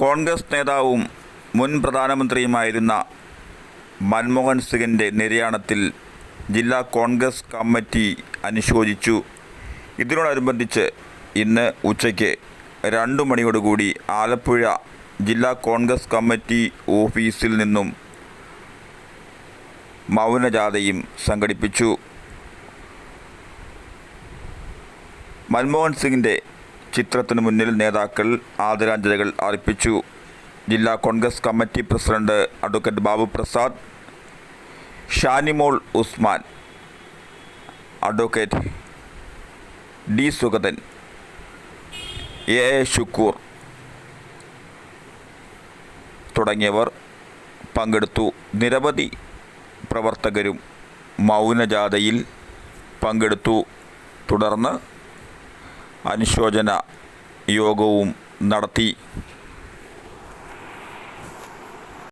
കോൺഗ്രസ് നേതാവും മുൻ പ്രധാനമന്ത്രിയുമായിരുന്ന മൻമോഹൻ സിംഗിന്റെ നിര്യാണത്തിൽ ജില്ലാ കോൺഗ്രസ് കമ്മിറ്റി അനുശോചിച്ചു. ഇതിനോടനുബന്ധിച്ച് ഇന്ന് ഉച്ചയ്ക്ക് രണ്ടു മണിയോടുകൂടി ആലപ്പുഴ ജില്ലാ കോൺഗ്രസ് കമ്മിറ്റി ഓഫീസിൽ നിന്നും മൗനജാഥയും സംഘടിപ്പിച്ചു. മൻമോഹൻ സിംഗിന്റെ ചിത്രത്തിനു മുന്നിൽ നേതാക്കൾ ആദരാഞ്ജലികൾ അർപ്പിച്ചു. ജില്ലാ Congress committee president advocate Babu Prasad Shanimol Usman advocate D Sugathan A A Shukkur തുടങ്ങിയവർ പങ്കെടുത്തു. നിരവധി പ്രവർത്തകരും മൗനജാഥയിൽ പങ്കെടുത്തു. തുടർന്ന് അനുശോചന യോഗവും നടത്തി.